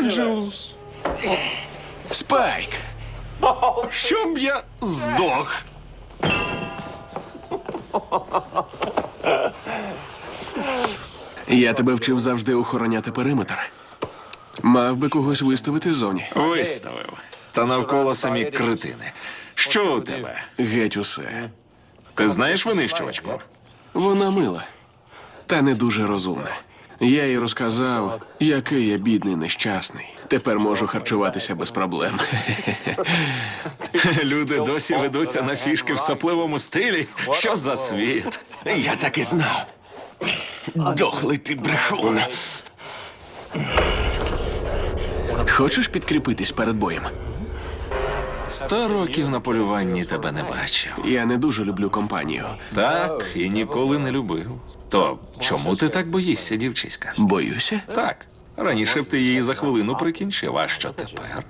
Анджелус. Спайк! Щоб я здох. Я тебе вчив завжди охороняти периметр. Мав би когось виставити ззовні. Виставив. Та навколо самі критини. Що у тебе? Геть усе. Ти знаєш винищувачку? Вона мила, та не дуже розумна. Я їй розказав, який я бідний нещасний. Тепер можу харчуватися без проблем. Люди досі ведуться на фішки в сапливому стилі. Що за світ? Я так і знав. Дохлий ти брехун. Хочеш підкріпитись перед боєм? Сто років на полюванні тебе не бачив. Я не дуже люблю компанію. Так, і ніколи не любив. То чому ти так боїшся, дівчиська? Боюся. Так. Раніше б ти її за хвилину прикінчив, а що тепер?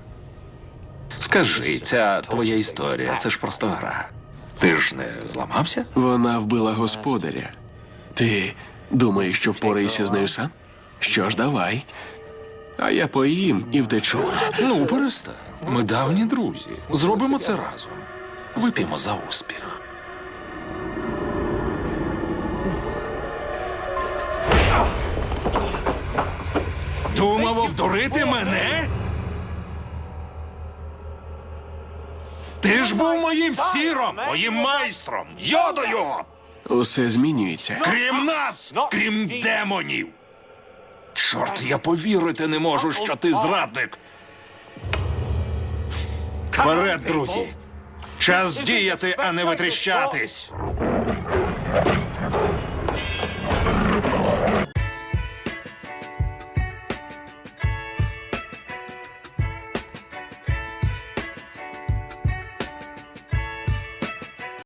Скажи, ця твоя історія, це ж просто гра. Ти ж не зламався? Вона вбила господаря. Ти думаєш, що впораєшся з нею сам? Що ж, давай. А я поїм і втечу. Ну, перестань. Ми давні друзі. Зробимо це разом. Вип'ємо за успіх. Думав обдурити мене? Ти ж був моїм сіром, моїм майстром, йодою! Усе змінюється. Крім нас, крім демонів. Чорт, я повірити не можу, що ти зрадник. Вперед, друзі! Час діяти, а не витріщатись.